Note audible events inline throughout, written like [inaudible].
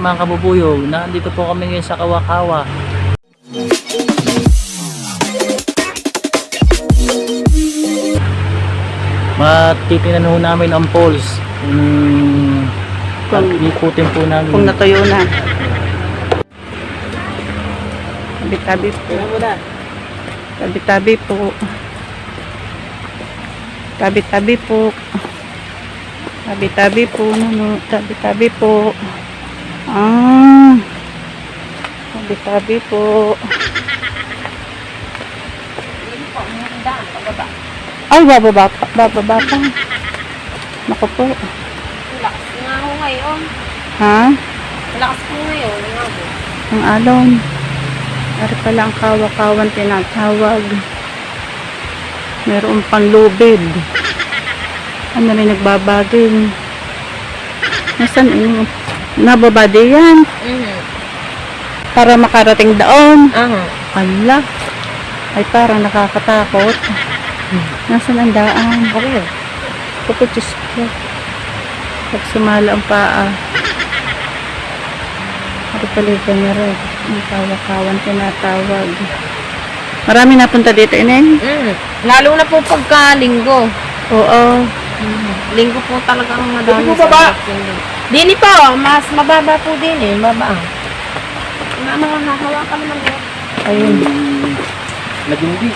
mga kabubuyog, nandito po kami ngayon sa Kawakawa. Matitingnan ho namin ang poles. Kung Kung- ikutin po namin. Kung natuyo na. Tabi-tabi po. Tabi-tabi po. Tabi-tabi po. Tabi-tabi po. Nuno. Tabi-tabi po. Ah. Tabi-tabi po. Ay, bababa pa. Bababa pa. Naku po. Lakas nga ako ngayon. Ha? Lakas ko ngayon. Nga ako. Ang alon. Ari pala ang kawakawan tinatawag. Meron panlubid. Ano rin nagbabagin. Nasaan ini? Nababa din yan. Mhm. Para makarating doon. Aha. Ala. Ay parang nakakatakot. Nasaan ang daan? Okay. Diyos ko. Pag sumala ang paa. Yung ganyan rin. Ang kawakawan tinatawag. Marami napunta dito, Ineng? Mhm. Lalo na po pagka linggo. Oo. Linggo po talaga ang madami Dito po baba? Dini po, mas mababa po din eh. Baba. Na mga hahawakan naman yun. Ayun. Nagindi.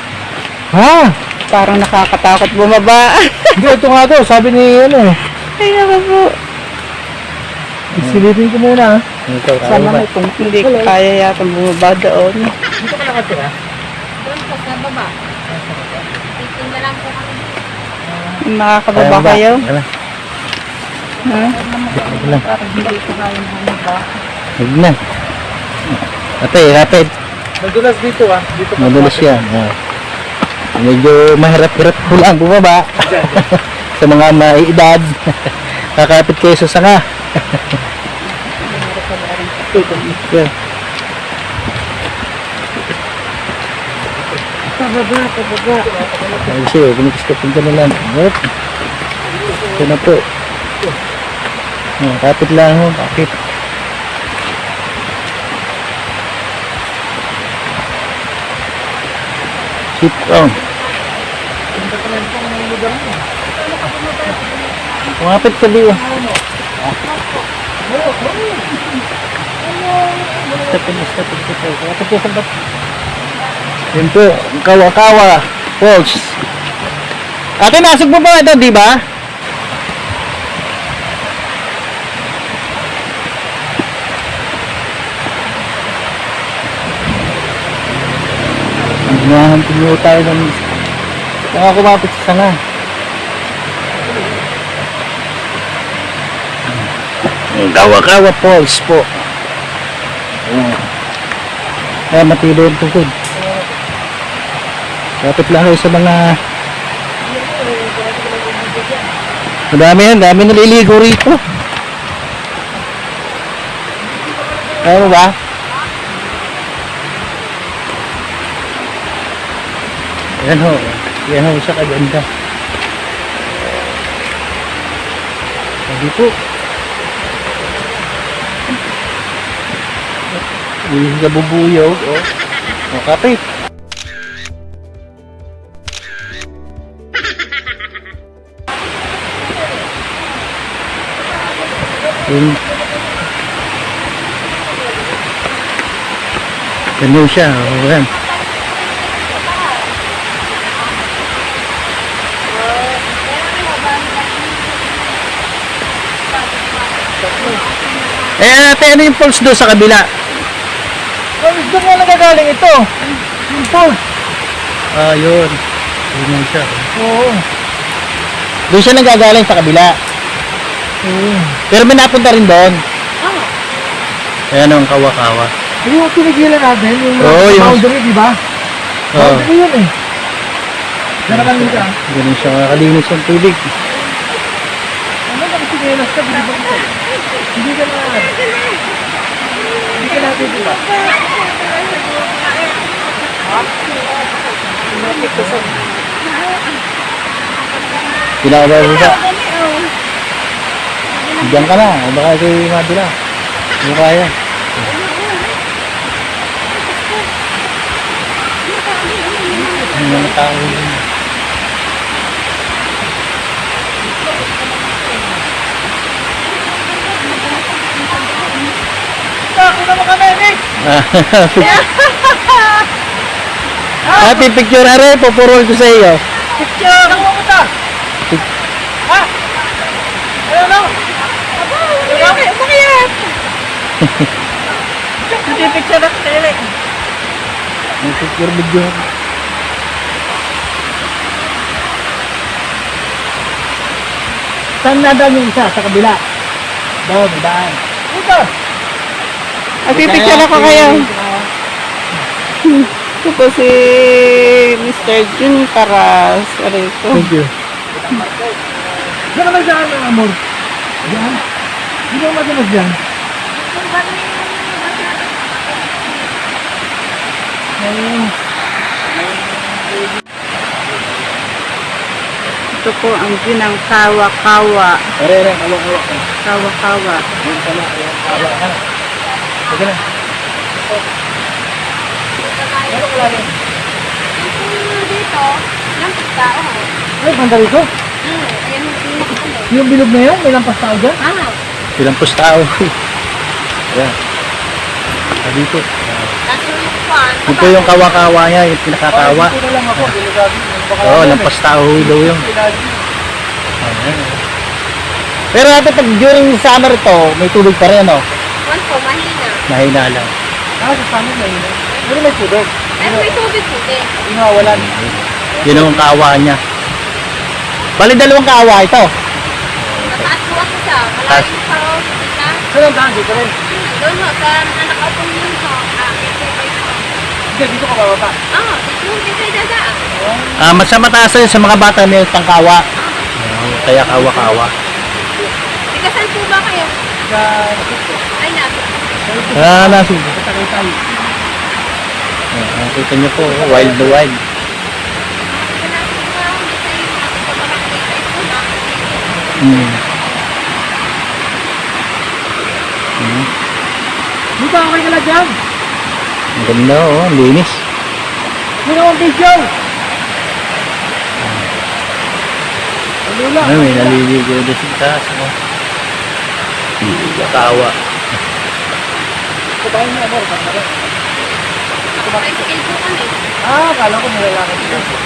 Ha? Parang nakakatakot bumaba. [laughs] Hindi, ito nga to. Sabi ni ano eh. Ay, naku po. Silipin ko muna. Ikaw, Sana mo kung hindi ko kaya yata bumaba doon. Dito ka nakatira? Doon po sa baba. Titinda lang po kami. Makakababa kayo? Wala. Ha? Ko kaya bumaba. Huwag na. Ate, rapid. Madulas dito ah. Dito. Madulas yan. Oh. Medyo mahirap-hirap po lang bumaba. [laughs] sa mga maiedad. [laughs] Kakapit kayo sa sanga. yeah. Pababa, pababa. Ay, siya, kumikis ka na lang. Yep. Ito na po. Oh, kapit lang ho, kapit. Sit on. Kumapit ka diyo. Step in, step in, step in. Kumapit ka sa bat. Yun po, kawa-kawa. Folks. Ate, nasog mo ba ito, di ba? Mo tayo ng mga kumapit sa sanga. Ang kawa-kawa falls po. Ayan. Kaya matilo yung tukod. Kapit lang kayo sa mga Madami yan, dami naliligo rito. Ano ba? Yan ho. Yan ho, siya kaganda. Sabi po. Yung nabubuyaw, oh. O, kapit. Yung Ganun siya, oh, yan. Eh, ate, ano yung pulse doon sa kabila? Oh, doon nga nagagaling ito. Yung pulse. Ah, yun. Yun siya. Oo. Doon siya nagagaling sa kabila. Oo. Pero may napunta rin doon. Oo. Ayan ang kawa-kawa. Yung mga pinigilan natin, yung Oo, mga yung- boundary, di ba? Oo. Boundary yun eh. Nakakalin ka. Ganun siya makakalinis ng tubig. Ano ba kasi ngayon ka, hindi ba ito? Hindi ka na. Hindi ka natin, di ba? Pinakababa sa. Diyan ka na. Baka kayo madula. Hindi kaya. Ang mga tao yun. Ako na kami, Nick! Ate, [laughs] picture na rin. Pupurol ko sa iyo. Picture! Saan mo punta? Ha? Ano no? Okay, umakyat. [laughs] Hindi picture na sa May picture video. Saan nadaan yung isa? Sa kabila. May daan. Dito! Ay, pipicture ako kayo. Ito po si Mr. Jun Caras. Aray ko. Thank you. Diyan ka lang dyan, amor. Diyan. Hindi ka madalas dyan. Ito po ang ginang kawa-kawa. Pare, pare. Kawa-kawa ka. Kawa-kawa. Yun pala. Kawa ka. Sige na. Dito, yung tao. Ay, banda rito. Hmm, ayan yung bilog na yun, may lampas tao dyan. Ah, Ilang pus tao. Ayan. Ah, dito. kwan. Ito yung kawa-kawa niya, yung pinakakawa. Na lang ako. Bilogagi. Oo, oh, lampas tao daw yung. Ayan. Pero ate, pag during summer to, may tubig pa rin, ano? Kwan po, mahina. Mahina lang. Ah, sa samin na yun. Pero may tubig. Pero may tubig po din. Inawalan. Yun ang kawa niya. Bali, dalawang kawa ito. Mataas po ako sa, malayo sa kita. Saan ang daan? Dito rin. Doon ho, sa nanakaupong yun ho. Ah, ito ay Hindi, dito ka bababa. Ah, dito yung kita dadaan. Ah, mas sa mataas rin sa mga bata may pangkawa. Ah, kaya kawa-kawa. Ikasan po ba kayo? Sa... Ay, nabi. Ah, nasi. Sa Tagaytay. Ah, kita niyo po, wild na wild. Hmm. Hmm. Dito ako kayo dyan. Ang ganda, oh. Ang linis. Hindi naman video. Ano lang. May naliligo doon sa taas, oh. Kawa. Kumain ako. Pagkara. Tricycle po kami. Ah, kala ko nilalakad dito.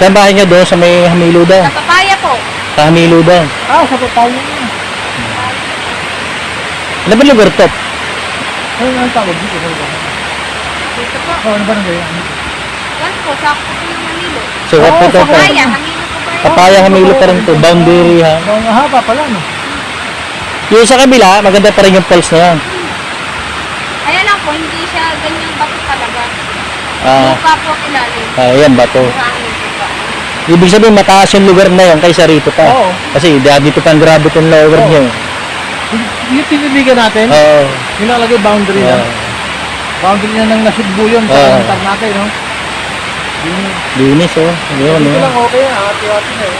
Saan bahay niya doon sa may Hamilo daw? Sa papaya po. Sa Hamilo daw. Ah, sa tayo na. Ano ba lugar to? Ano ang tawag dito? Ano? Dito po. Oh, ano ba nang gaya? Kwan po, sakto po yung Manilo. So, what to? Papaya, Hamilo po ba yun? Papaya Hamilo pa rin to. Boundary ha. Ang haba pala, no? Yung sa kabila, maganda pa rin yung falls na yan. Ayan lang po, hindi siya ganyang bato talaga. Ah, Lupa po ilalim. ah, yan ba to? Buhangin po ba? Ibig sabihin, mataas yung lugar na yun kaysa rito pa. Oo. Kasi da- dito pa ang gravity ng lower Oo. niya. Yung tiniligan natin, Oo. yung nakalagay boundary Oo. lang. Boundary na ng Nasugbu yun sa Oo. natin, no? Yung, Linis oh. Yun, dito oh. lang okay yan, ate-ate na eh.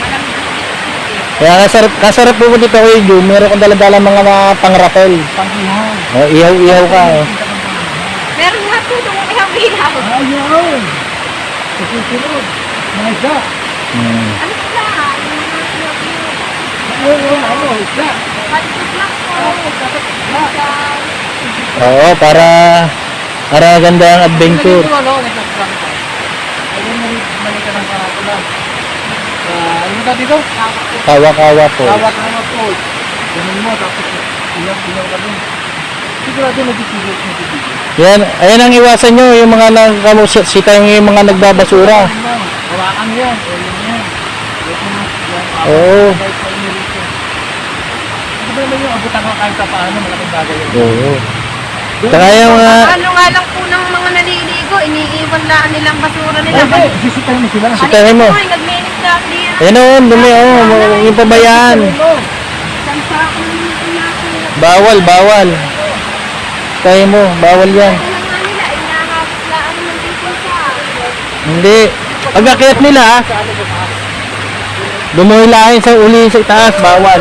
Malamig na dito po eh. Kaya kasarap, kasarap po dito kay Ju, meron kang daladala mga na pangrapel. Pangkihan. Oh, ihaw-ihaw ka. Oh. Meron nga po itong ihaw-ihaw. Ayun! Susunod. Mga isda. Hmm. Ano? Yung ano, isda. Palikot lang po. Oo, para para ganda ang adventure. Ano, nagkakram ka. Ayun, mali- mali ka ng karatula. Ah, ano ka dito? Kawa-kawa po. Na mga falls. Ganun mo, tapos ilaw-ilaw ka dun. Sigurado nagtitigil nagtitigil. Yan, ayan ang iwasan nyo, yung mga nagkamusita, yung mga nagbabasura. Ano, hawakan yan. O, yun yan. Na. Oo. Ano ba naman yung abutan ka kahit pa paano, malaking bagay yun. Oo. Saka yung mga, Ano nga lang po ng mga naliligo, iniiwan lang nilang basura nila. Ay. Sisitahin mo sila. Sitahin mo. Po ay ayan o, dumi o, yung pabayaan. Na yung pinako. Bawal, bawal. Tayo mo, bawal yan. Sa Hindi. Pag akyat nila, dumuhilahin sa uli sa itaas, bawal.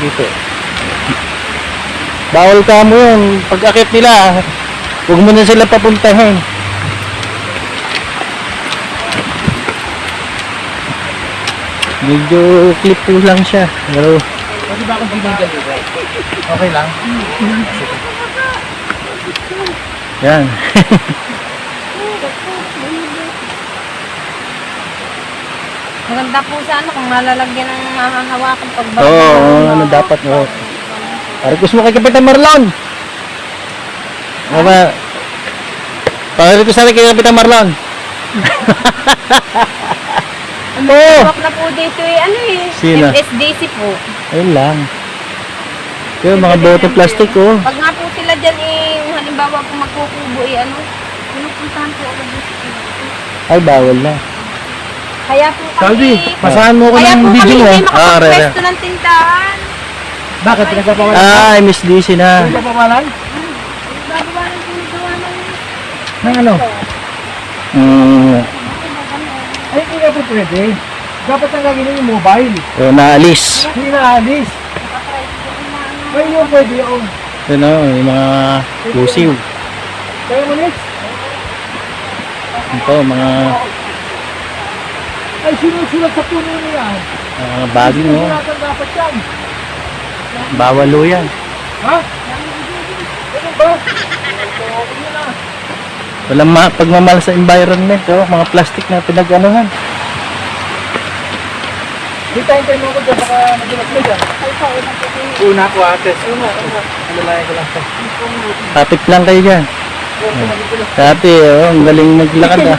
dito. Bawal ka mo yun. Pag akit nila, huwag mo na sila papuntahin. Medyo clip po lang siya. Pero Pwede ba akong binigyan dito? Okay lang? yan. [laughs] Maganda po sana kung malalagyan ng mahahawakan pag Oo, oh, ano dapat mo. Para gusto mo kay Kapitan Marlon. Ano ba? Para ko sana kay Kapitan Marlon. [laughs] Ano? Oo. na po dito eh, ano eh. Sino? MSDC po. Ayun lang. Yung mga bote plastic oh. Pag nga po sila dyan eh, halimbawa po magkukubo eh, ano, pinupuntahan po ako dito. Ay, bawal na. Kaya po kami, Salvi, pasahan mo ko kaya ng po kami video mo. hindi Ah, re, re. makapagpwesto ng tindahan. Bakit? Pinagpapawalan ka? Ah, Miss DC na. Pinagpapawalan? Gagawa ng ginagawa ng Ng ano? Mm, Po pwede. Dapat ang gagawin yung mobile. so, naalis. Hindi na alis. Ay, yung pwede yung. Yun oh, yung mga pusiw. Kaya mo next. Ito, mga Ay, sinusulat sa puno niya. uh, baging oh. Sinusulatan dapat yan. Bawal oh yan. Ha? Ano ba? Walang ma pagmamahal sa environment oh. Mga plastic na pinag-anuhan. Hintay-hintay mo ako dyan, baka magulat mo dyan. Una ko ate. Una, una. Alalayan ko lang to. Tapit lang kayo dyan. Dati, oh, ang galing maglakad ah.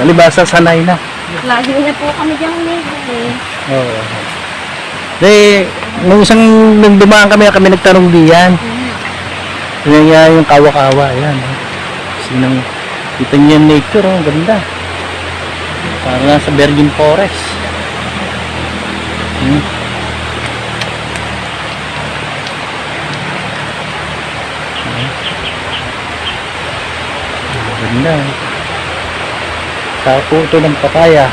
Kalibasa, sanay na. Lagi na po kami dyan neighbor eh. Oo. Kasi, nung isang nung dumaan kami, kami nagtanong diyan. Yan nga yung kawa-kawa, yan. oh. Sinang, kita yung nature, oh, ang ganda. Parang nasa Virgin Forest. Hmm. Ganda. oh. Sa puto ng papaya.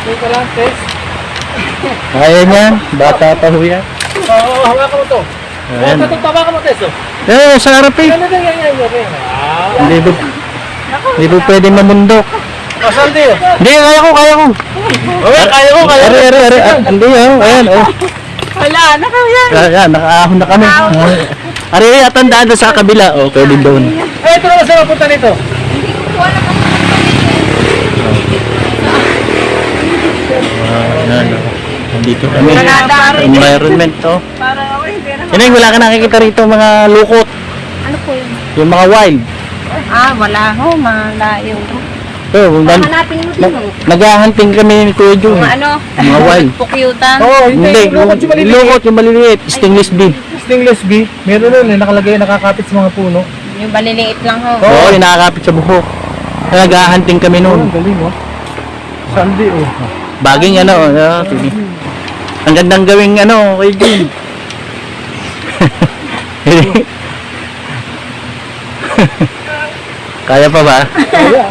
Okay ka lang, Tess. Kaya niyan, bata pa ho yan. Oo, hawakan mo to. Ayan. Oo, tatawa ka mo, Tess. oh. Eh, sa harap eh. Yan, yan, yan. Ah. Hindi po pwede mamundok. Masal din. Hindi, kaya ko, kaya ko. Kaya ko, kaya Are, are, are. ah, Hindi, oh. Ayan, oh. Wala, nakawala. Ayan, nakaahon na kami. Ah. Are, are, at tandaan na sa kabila. Oh, pwede doon. Eh, ito naman sa mapunta nito. Hindi ko po alam ang Ah, Ayan, oh. Nandito kami. Environment, oh. Para hindi na. Yan, wala ka nakikita rito mga lukot. Ano po yun? Yung mga wild. Ah, wala ho, malayo. So, nan- Hanapin mo din ho. naghahunting kami ni Kuya Jun. Mga ano? Mga [laughs] wild. Pukyutan. Oo, oh, hindi. Yung lukot yung maliliit. lukot yung maliliit. Stainless beam. Stainless B. Meron nun eh, nakalagay nakakapit sa mga puno. Yung baliliit lang ho. Oo, yung nakakapit sa buhok. Naghahunting kami Oo, noon. ang galing oh. Sandy oh. Baging ano, sige. Ang gandang gawing ano, kay Jun. [laughs] Kaya pa ba? Kaya.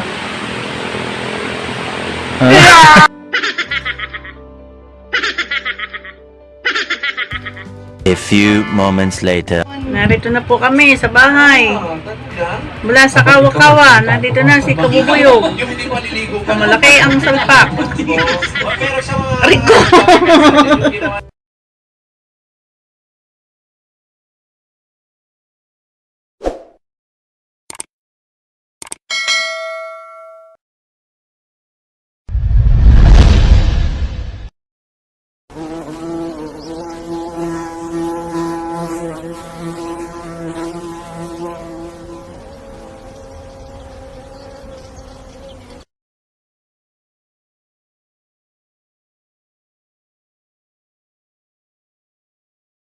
Ah. A few moments later. Narito na po kami sa bahay. Mula sa Kawakawa, nandito na si Kabubuyog. Malaki ang salpak. Rico!